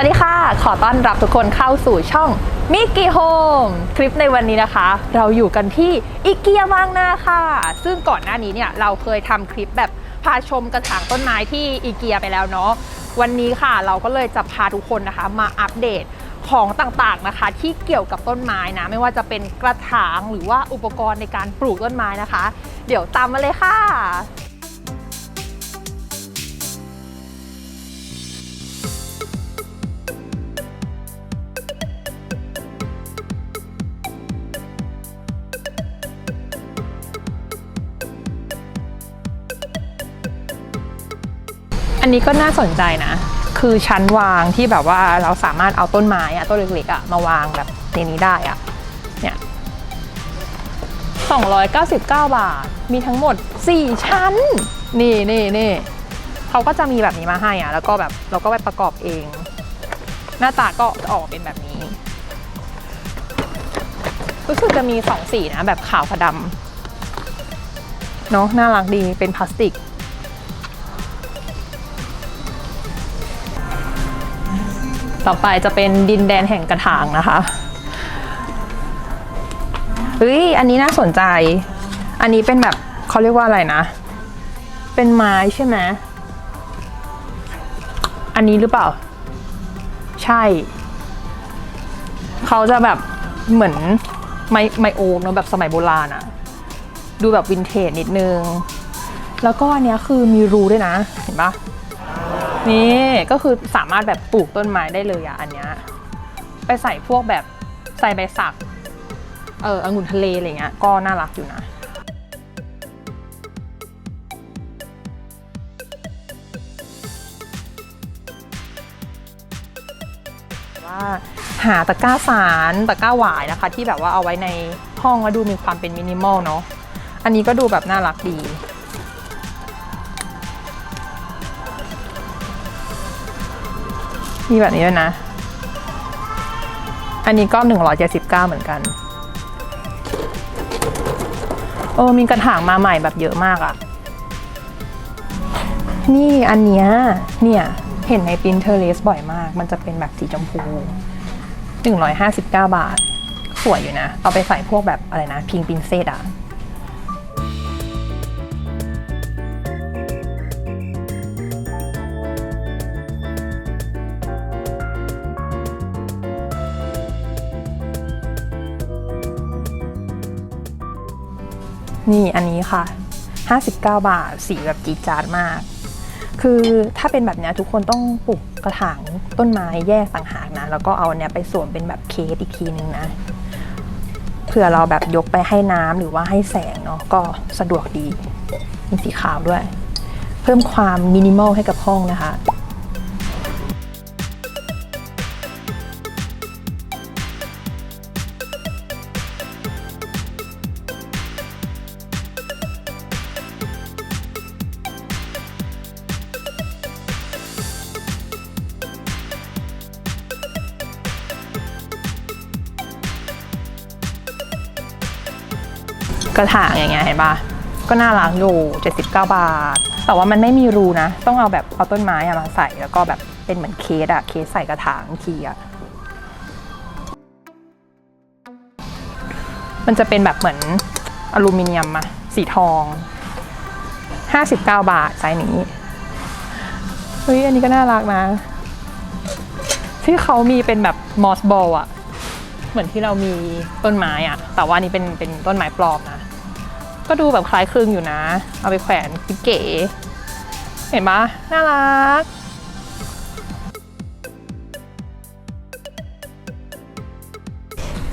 สวัสดีค่ะ ขอต้อนรับทุกคนเข้าสู่ช่องมิกกี้โฮมคลิปในวันนี้นะคะ เราอยู่กันที่อิเกียบางนาค่ะ ซึ่งก่อนหน้านี้เนี่ยเราเคยทำคลิปแบบพาชมกระถางต้นไม้ที่อีเกียไปแล้วเนาะวันนี้ค่ะเราก็เลยจะพาทุกคนนะคะมาอัปเดตของต่างๆนะคะ ที่เกี่ยวกับต้นไม้นะ ไม่ว่าจะเป็นกระถางหรือว่าอุปกรณ์ในการปลูกต้นไม้นะคะ เดี๋ยวตามมาเลยค่ะ อันนี้ก็น่าสนใจนะ คือชั้นวางที่แบบว่าเราสามารถเอาต้นไม้อะต้นเล็กๆอะมาวางแบบในนี้ได้อะเนี่ย299 บาท มีทั้งหมด 4 ชั้น นี่นี่นี่เขาก็จะมีแบบนี้มาให้อะแล้วก็แบบเราก็ไปประกอบเอง หน้าตาก็จะออกเป็นแบบนี้ รู้สึกจะมี 2 สีนะ แบบขาวกับดำเนาะน่ารักดีเป็นพลาสติก ต่อไปจะเป็นดินแดนแห่งกระถางนะคะเฮ้ยอันนี้น่าสนใจ อันนี้เป็นแบบเขาเรียกว่าอะไรนะ เป็นไม้ใช่ไหมอันนี้หรือเปล่า ใช่ เขาจะแบบเหมือนไม้ไมโอมเนอะแบบสมัยโบราณอะดูแบบวินเทจนิดนึง แล้วก็อันเนี้ยคือมีรูด้วยนะ เห็นปะ นี่ก็คือสามารถแบบปลูกต้นไม้ได้เลยอะอันเนี้ยไปใส่พวกแบบใส่ใบสักเออองุ่นทะเลอะไรเงี้ยก็น่ารักอยู่นะว่าหาตะกร้าสารตะกร้าหวายนะคะ ที่แบบว่าเอาไว้ในห้องแล้วดูมีความเป็นมินิมอลเนาะอันนี้ก็ดูแบบน่ารักดี มีแบบนี้ด้วยนะ อันนี้ก็179เหมือนกันโอ้มีกระถางมาใหม่แบบเยอะมากอะ่ะ นี่อันเนี้ยเนี่ยเห็นใน Pinterest บ่อยมาก มันจะเป็นแบบสีชมพู 159 บาท สวยอยู่นะ เอาไปใส่พวกแบบอะไรนะ พิงปินเซตอะ นี่อันนี้ค่ะ 59 บาท สีแบบจีดจาดมาก คือถ้าเป็นแบบนี้ทุกคนต้องปลูกกระถางต้นไม้แยกต่างหากนะ แล้วก็เอาเนี้ยไปสวมเป็นแบบเคสอีกทีนึงนะ เผื่อเราแบบยกไปให้น้ำหรือว่าให้แสงเนาะก็สะดวกดี มีสีขาวด้วย เพิ่มความมินิมอลให้กับห้องนะคะ ระถางอย่างเงี้ยเห็นปะก็น่ารักอยู่ 79 บาท แต่ว่ามันไม่มีรูนะ ต้องเอาแบบเอาต้นไม้มาใส่แล้วก็แบบเป็นเหมือนเคสอะเคสใส่กระถางทีอะมันจะเป็นแบบเหมือนอลูมิเนียมอะสีทอง 59 บาทไซส์นี้เฮ้ยอันนี้ก็น่ารักนะ ที่เขามีเป็นแบบมอสบอลอะเหมือนที่เรามีต้นไม้อะแต่ว่านนี้เป็นเป็นต้นไม้ปลอมนะ ก็ดูแบบคล้ายคลึงอยู่นะ เอาไปแขวนเก๋ เห็นปะน่ารัก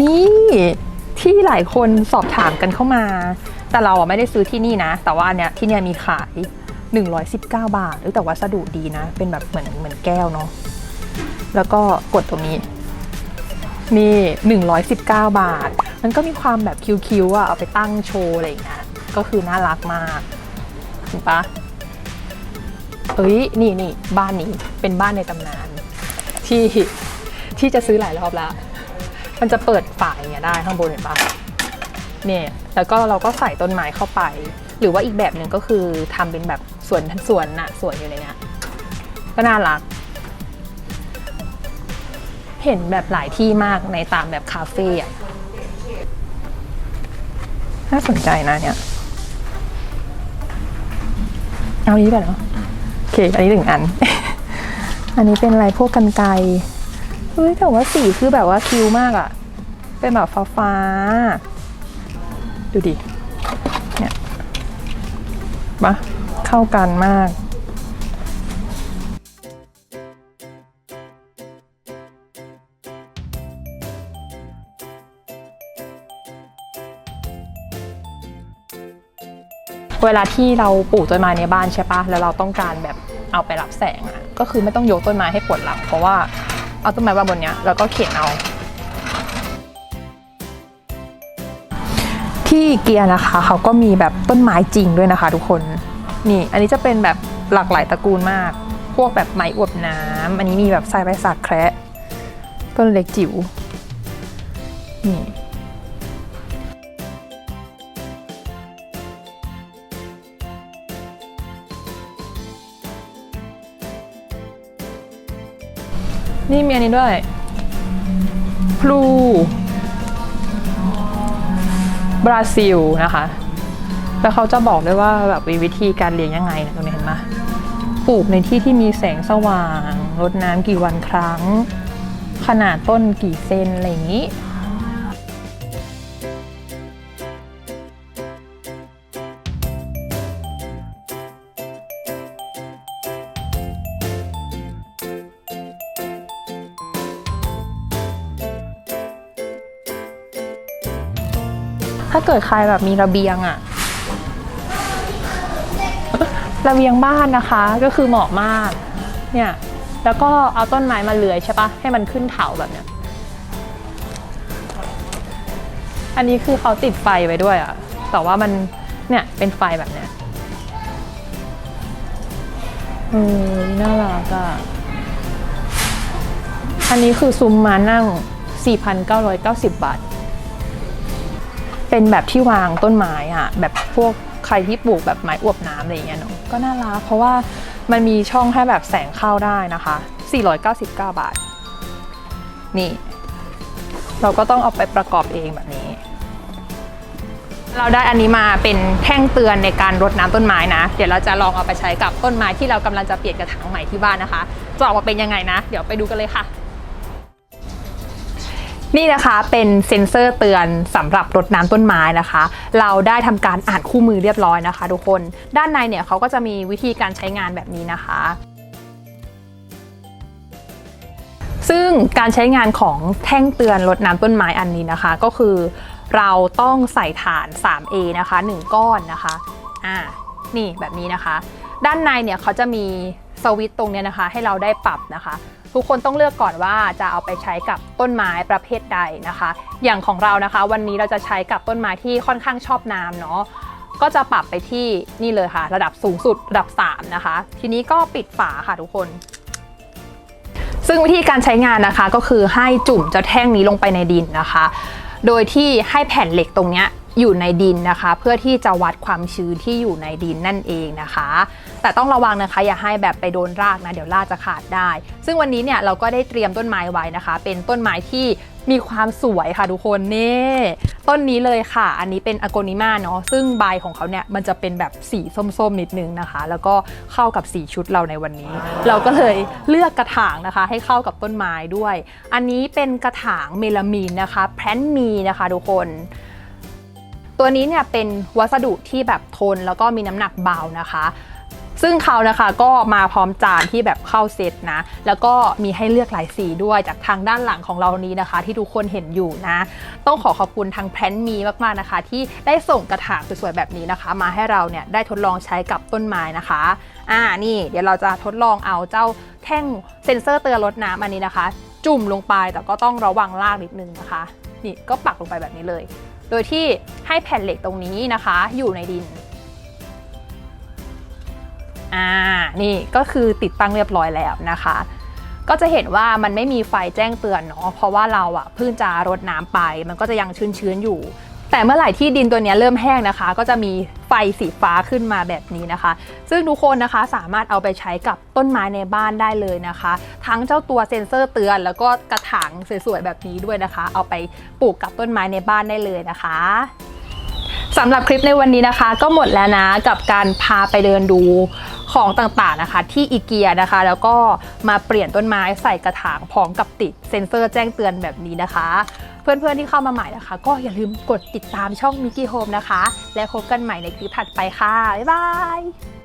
นี่ที่หลายคนสอบถามกันเข้ามา แต่เราอะไม่ได้ซื้อที่นี่นะ แต่ว่าเนี้ยที่เนี่ยมีขาย 119 บาทเอ้ยแต่วัสดุดีนะ เป็นแบบเหมือนเหมือนแก้วเนาะแล้วก็กดตรงนี้ นี่ 119 บาท มันก็มีความแบบคิ้วๆอะเอาไปตั้งโชว์อะไรอย่างเงี้ยก็คือน่ารักมากเห็นปะเอ้ยนี่นี่บ้านนี้เป็นบ้านในตำนาน ที่ที่จะซื้อหลายรอบแล้วมันจะเปิดฝาอย่างเงี้ยได้ข้างบนเห็นปะเนี่ยแล้วก็เราก็ใส่ต้นไม้เข้าไป หรือว่าอีกแบบหนึ่งก็คือทำเป็นแบบสวนสวนน่ะสวนอยู่ในเนี้ยก็น่ารัก เห็นแบบหลายที่มากในตามแบบคาเฟ่อะ น่าสนใจนะเนี่ย เอานี้ไปเหรอโอเค อันนี้หนึ่งอัน อันนี้เป็นอะไรพวกกันไกรเฮ้ยแต่ว่าสีคือแบบว่าคิวมากอะเป็นแบบฟ้าฟ้าๆดูดิ เนี่ยปะเข้ากันมาก เวลาที่เราปลูกต้นไม้ในบ้านใช่ปะแล้วเราต้องการแบบเอาไปรับแสงอะก็คือไม่ต้องยกต้นไม้ให้ปวดหลัง เพราะว่าเอาต้นไม้วางบนเนี้ยแล้วก็เขียนเอา ที่เกียร์นะคะ เขาก็มีแบบต้นไม้จริงด้วยนะคะ ทุกคนนี่ อันนี้จะเป็นแบบหลากหลายตระกูลมาก พวกแบบไม้อวบน้ำอันนี้มีแบบไซใบสักแคระต้นเล็กจิ๋วนี่ นี่มีอันนี้ด้วย พลู บราซิลนะคะ แล้วเขาจะบอกด้วยว่าแบบวิธีการเลี้ยงยังไงเนี่ยตรงนี้เห็นไหมปลูกในที่ที่มีแสงสว่าง รดน้ำกี่วันครั้ง ขนาดต้นกี่เซนอะไรอย่างนี้ ถ้าเกิดใครแบบมีระเบียงอะระเบียงบ้านนะคะก็คือเหมาะมาก เนี่ย แล้วก็เอาต้นไม้มาเลื้อยใช่ปะให้มันขึ้นเถาแบบเนี้ย อันนี้คือเขาติดไฟไว้ด้วยอะแต่ว่ามันเนี่ยเป็นไฟแบบเนี้ยเออน่ารักอะอันนี้คือซุ้มมานั่ง 4,990 บาท เป็นแบบที่วางต้นไม้อะแบบพวกใครที่ปลูกแบบไม้อวบน้ำอะไรอย่างเงี้ยเนาะก็น่ารักเพราะว่ามันมีช่องให้แบบแสงเข้าได้นะคะ 499 บาท นี่ เราก็ต้องเอาไปประกอบเองแบบนี้ เราได้อันนี้มาเป็นแท่งเตือนในการรดน้ำต้นไม้นะ เดี๋ยวเราจะลองเอาไปใช้กับต้นไม้ที่เรากำลังจะเปลี่ยนกระถางใหม่ที่บ้านนะคะ จะออกมาเป็นยังไงนะ เดี๋ยวไปดูกันเลยค่ะ นี่นะคะเป็นเซ็นเซอร์เตือนสำหรับรดน้ำต้นไม้นะคะ เราได้ทำการอ่านคู่มือเรียบร้อยนะคะ ทุกคนด้านในเนี่ยเขาก็จะมีวิธีการใช้งานแบบนี้นะคะ ซึ่งการใช้งานของแท่งเตือนรดน้ำต้นไม้อันนี้นะคะ ก็คือเราต้องใส่ฐาน 3A นะคะ 1 ก้อนนะคะอ่านี่แบบนี้นะคะ ด้านในเนี่ยเขาจะมี สวิตตรงนี้นะคะ ให้เราได้ปรับนะคะ ทุกคนต้องเลือกก่อนว่าจะเอาไปใช้กับต้นไม้ประเภทใดนะคะ อย่างของเรานะคะ วันนี้เราจะใช้กับต้นไม้ที่ค่อนข้างชอบน้ำเนาะก็จะปรับไปที่นี่เลยค่ะ ระดับสูงสุดระดับ 3 นะคะ ทีนี้ก็ปิดฝาค่ะทุกคน ซึ่งวิธีการใช้งานนะคะก็คือให้จุ่มเจ้าแท่งนี้ลงไปในดินนะคะ โดยที่ให้แผ่นเหล็กตรงเนี้ย อยู่ในดินนะคะ เพื่อที่จะวัดความชื้นที่อยู่ในดินนั่นเองนะคะ แต่ต้องระวังนะคะอย่าให้แบบไปโดนรากนะเดี๋ยวรากจะขาดได้ ซึ่งวันนี้เนี่ยเราก็ได้เตรียมต้นไม้ไว้นะคะ เป็นต้นไม้ที่มีความสวยค่ะทุกคนนี่ต้นนี้เลยค่ะ อันนี้เป็นอโกนิมาเนาะซึ่งใบของเขาเนี่ยมันจะเป็นแบบสีส้มๆนิดนึงนะคะ แล้วก็เข้ากับสีชุดเราในวันนี้ เราก็เลยเลือกกระถางนะคะ ให้เข้ากับต้นไม้ด้วย อันนี้เป็นกระถางเมลามีนนะคะแพนมีนะคะทุกคน ตัวนี้เนี่ยเป็นวัสดุที่แบบทนแล้วก็มีน้ำหนักเบานะคะ ซึ่งเขานะคะก็มาพร้อมจานที่แบบเข้าเซตนะ แล้วก็มีให้เลือกหลายสีด้วยจากทางด้านหลังของเรานี้นะคะ ที่ทุกคนเห็นอยู่นะ ต้องขอขอบคุณทางแพลนมีมากๆนะคะ ที่ได้ส่งกระถางสวยๆแบบนี้นะคะ มาให้เราเนี่ยได้ทดลองใช้กับต้นไม้นะคะอ่านี่เดี๋ยวเราจะทดลองเอาเจ้าแท่งเซ็นเซอร์เตือนรดน้ำอันนี้นะคะ จุ่มลงไปแต่ก็ต้องระวังลากนิดนึงนะคะ นี่ก็ปักลงไปแบบนี้เลย โดยที่ให้แผ่นเหล็กตรงนี้นะคะ อยู่ในดิน อ่า นี่ก็คือติดตั้งเรียบร้อยแล้วนะคะ ก็จะเห็นว่ามันไม่มีไฟแจ้งเตือนเนาะ เพราะว่าเราอะเพิ่งจะรดน้ำไป มันก็จะยังชื้นๆอยู่ แต่เมื่อไหร่ที่ดินตัวนี้เริ่มแห้งนะคะ ก็จะมีไฟไฟสีฟ้าขึ้นมาแบบนี้นะคะ ซึ่งทุกคนนะคะสามารถเอาไปใช้กับต้นไม้ในบ้านได้เลยนะคะ ทั้งเจ้าตัวเซ็นเซอร์เตือน แล้วก็กระถางสวยๆแบบนี้ด้วยนะคะ เอาไปปลูกกับต้นไม้ในบ้านได้เลยนะคะสำหรับคลิปในวันนี้นะคะ ก็หมดแล้วนะกับการพาไปเดินดู ของต่างๆนะคะ ที่อีเกียนะคะ แล้วก็มาเปลี่ยนต้นไม้ใส่กระถางพร้อมกับติดเซ็นเซอร์แจ้งเตือนแบบนี้นะคะ เพื่อนๆที่เข้ามาใหม่นะคะ ก็อย่าลืมกดติดตามช่องมิกกี้โฮมนะคะ และพบกันใหม่ในคลิปถัดไปค่ะ บ๊ายบาย